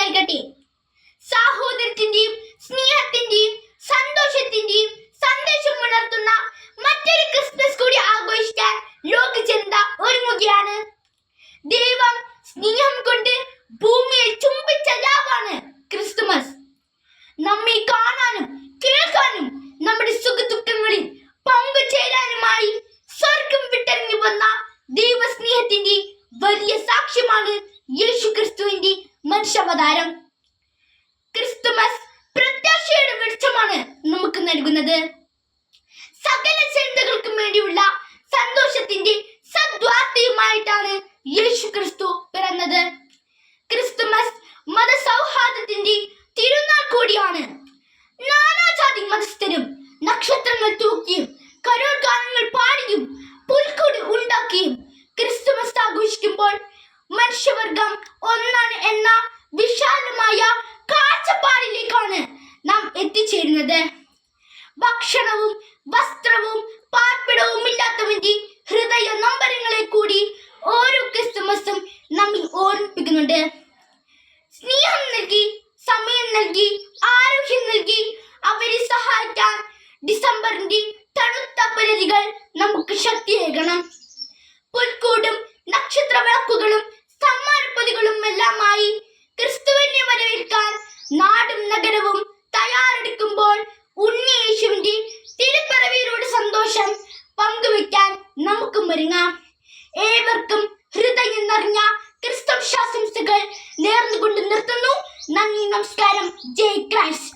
ഉണ്ടായിരിക്കട്ടെ സാഹോദര്യത്തിന്റെയും സ്നേഹത്തിന്റെയും സന്തോഷത്തിന്റെയും സന്ദേശം ഉണർത്തുന്ന മറ്റൊരു ക്രിസ്മസ് കൂടി ആഘോഷിക്കാൻ ലോക ജനത ഒരുങ്ങുകയാണ്. ദൈവം സ്നേഹം കൊണ്ട് ഭൂമിയിൽ ചുംബിച്ച രാവാണ് ക്രിസ്തുമസ് നമ്മെ കാണാനും കേൾക്കാനും നമ്മുടെ സുഖ സുഖദുഃഖങ്ങളിൽ പങ്കുചേരാനുമായി സ്വർഗം വിട്ടിറങ്ങി വന്ന ദൈവസ്നേഹത്തിന്റെ വലിയ സാക്ഷ്യമാണ് യേശു ക്രിസ്തുവിന്റെ മനുഷ്യാവതാരം ക്രിസ്തുമസ് പ്രത്യാശയുടെ വെളിച്ചമാണ് നമുക്ക് നൽകുന്നത്. സകല ചിന്തകൾക്കും വേണ്ടിയുള്ള സന്തോഷത്തിന്റെ സദ്വാർത്തയുമായിട്ടാണ് യേശു ക്രിസ്തു പിറന്നത്. ക്രിസ്തുമസ് മതസൗഹാർദ്ദത്തിന്റെ തിരുനാൾ കൂടിയാണ്. നാനാജാതി മതസ്ഥരും നക്ഷത്രങ്ങൾ തൂക്കിയും കരോൾ ഗാനങ്ങൾ പാടിയും പുൽക്കൂട് ഉണ്ടാക്കിയും ക്രിസ്തുമസ് ആഘോഷിക്കുമ്പോൾ മനുഷ്യവർഗം ഒന്നാണ് എന്ന വിശാലമായ കാഴ്ചപ്പാടിലേക്കാണ് നാം എത്തിച്ചേരുന്നത്. ഭക്ഷണവും വസ്ത്രവും പാർപ്പിടവും ഇല്ലാത്തവന്റെ ഹൃദയ നമ്പരങ്ങളെ കൂടി ഓരോ ക്രിസ്തുമസും നമ്മിൽ ഓർമ്മിപ്പിക്കുന്നുണ്ട്. സ്നേഹം നൽകി സമയം നൽകി ആരോഗ്യം നൽകി അവരെ സഹായിക്കാൻ ഡിസംബറിന്റെ തണുത്ത പരിധികൾ നമുക്ക് ശക്തിയേകണം. നാടും നഗരവും തയ്യാറെടുക്കുമ്പോൾ ഉണ്ണിയേശുവിന്റെ തിരുപ്പിറവിയിലൂടെ സന്തോഷം പങ്കുവെക്കാൻ നമുക്ക് ഒരുങ്ങാം. ഏവർക്കും ഹൃദയം നിറഞ്ഞ ക്രിസ്തം നേർന്നുകൊണ്ട് നിർത്തുന്നു. നന്ദി നമസ്കാരം. ജയ് ക്രൈസ്റ്റ്.